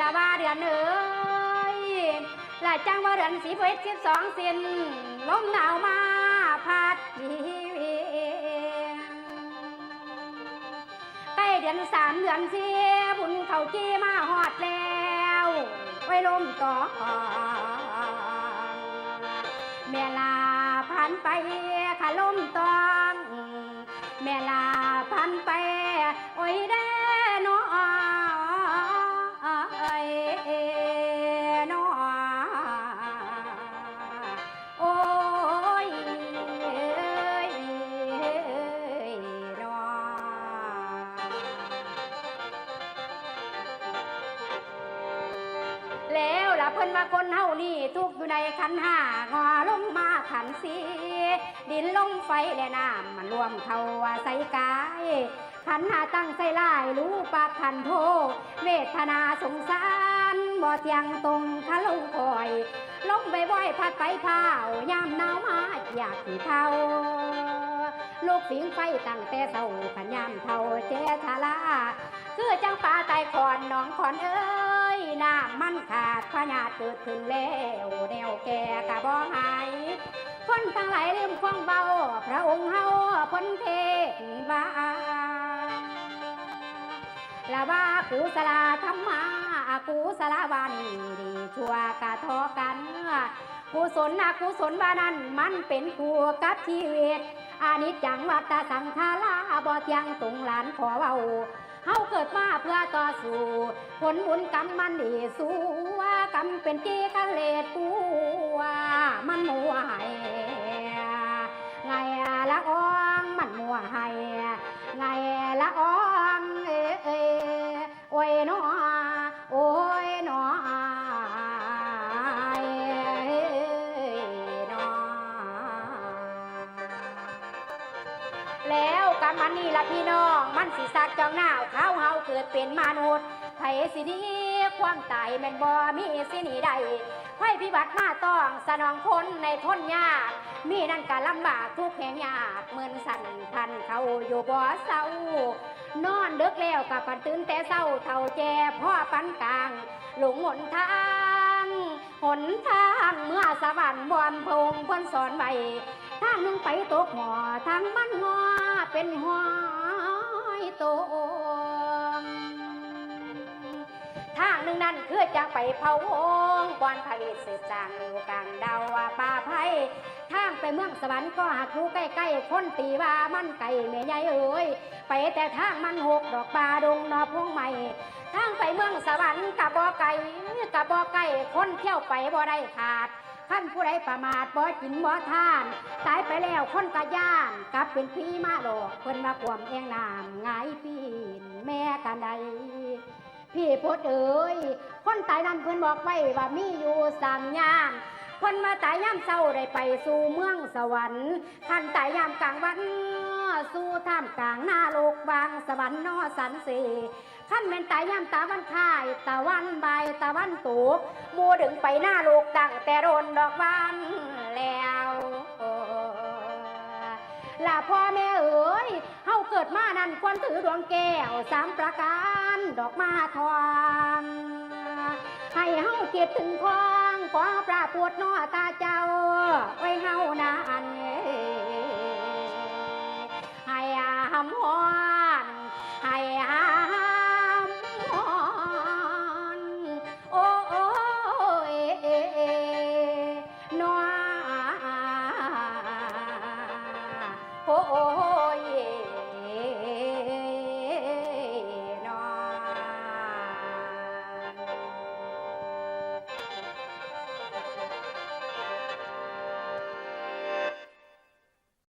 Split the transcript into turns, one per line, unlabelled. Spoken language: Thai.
ละบาเดือนเอ้ยละจังว่าเดือนสีเพ็ดสิบสองสินลมหนาวมาพัดวีวีใกล้เดือนสามเดือนสี่บุญเขาจี้มาหอดแล้วไว้ลมต่อแม่ลาพันไปขาลมต่อ ละเพิ่นว่าคนเฮานี่ทุกอยู่ในขันห้างอลงมาขันสีดินลมไฟและน้ำมันรวมเข้าว่าใส่กายขันห้าตั้งใส่ลายรู้ปากขันโทเวทนาสงสารบ่เทียงตรงทะลงคอยลมบ่อยพัดไปพาวยามหนาวมาอยากที่เทาลูกฝิงไฟตั้งแต่เศร้าขันยามเท่าเจชาลาคือจังปลาไตายขอนหนองขอนเอ้ น้ำมันขาดพญาเกิดขึ้นแล้วแนวแก่กะบ่หายคนทั้งหลายลืมความเบา พระองค์เฮาพ้นเทศวาละว่ากูสลาธรรมากูสลาวันดีชั่วกะทอกันกุศลนะกุศลบานั้นมันเป็นคู่กับชีวิตอานิจจังวัตสังขาราบ่เที่ยงตรงหลานขอเว้า เฮาเกิดมาเพื่อต่อสู้ผลบุญกรรมมันดีสู้ว่ากรรมเป็นจีกันเลดกู แล้วกรรมันนี่ละพี่น้อง มันสิสักจองหน้าเขาเฮาเกิดเป็นมนุษย์ไผสิดีความตายแม่นบ่มีสิหนีใดไผพิบัติมาต้องสนองคนในทนยาก มีนั่นก็ลำบากทุกแห่งยากเหมือนสั่นพันเขาอยู่บ่เศร้านอนเดึกแล้วกับปันตื่นแต่เศร้าเท่าแจพ่อปันกลาง หลงหนทางหนทางเมื่อสวรรค์บอนพงพิ่นสอนไว้ ทางหนึ่งไปตกหมอทางมันงอเป็นหอยโต หนึ่งนั่นคือจะไปเผาวงบอนผลิตสืบจางอยู่กลางดาวว่าป่าไผ่ทางไปเมืองสวรรค์ก็หักรู้ใกล้ๆคนตีว่ามันไก่แม่ใหญ่เอ้ยไปแต่ทางมันหกดอกปลาดงนอพงใหม่ทางไปเมืองสวรรค์กับบ่อไก่กับบ่อไก่คนเที่ยวไปบ่ได้ขาดขั้นผู้ใดประมาทบ่กินบ่ทาน ตายไปแล้วคนกะย่านกลับเป็นพี่มาหลอกเพิ่นมาขวมเองนามหงายปีนแม่กันใด พี่พุทธเอ๋ยคนตายนั้นเพิ่อนบอกไว้ว่ามีอยู่สามย่ามเพิ่นมาตายยามเศร้าได้ไปสู่เมืองสวรรค์ขันตายยามกลางวันสู่ท่ามกลางหน้าโลกบางสวรรค์นอสันเสขั้นเป็นตายยามตาวันค่ายตะวันใบาตะวันตกมูดึงไปหน้าลูกตั้งแต่โดนดอกบานแล้วาพ่อแม่เอ๋ยเฮาเกิดมานั่นควรถือดวงแก้วสามประการดอกมาทองให้เฮาเกียรติถึงคองขอปราปวดนอตาเจ้า ไว้เฮานานให้อาหำหอ oh, oh.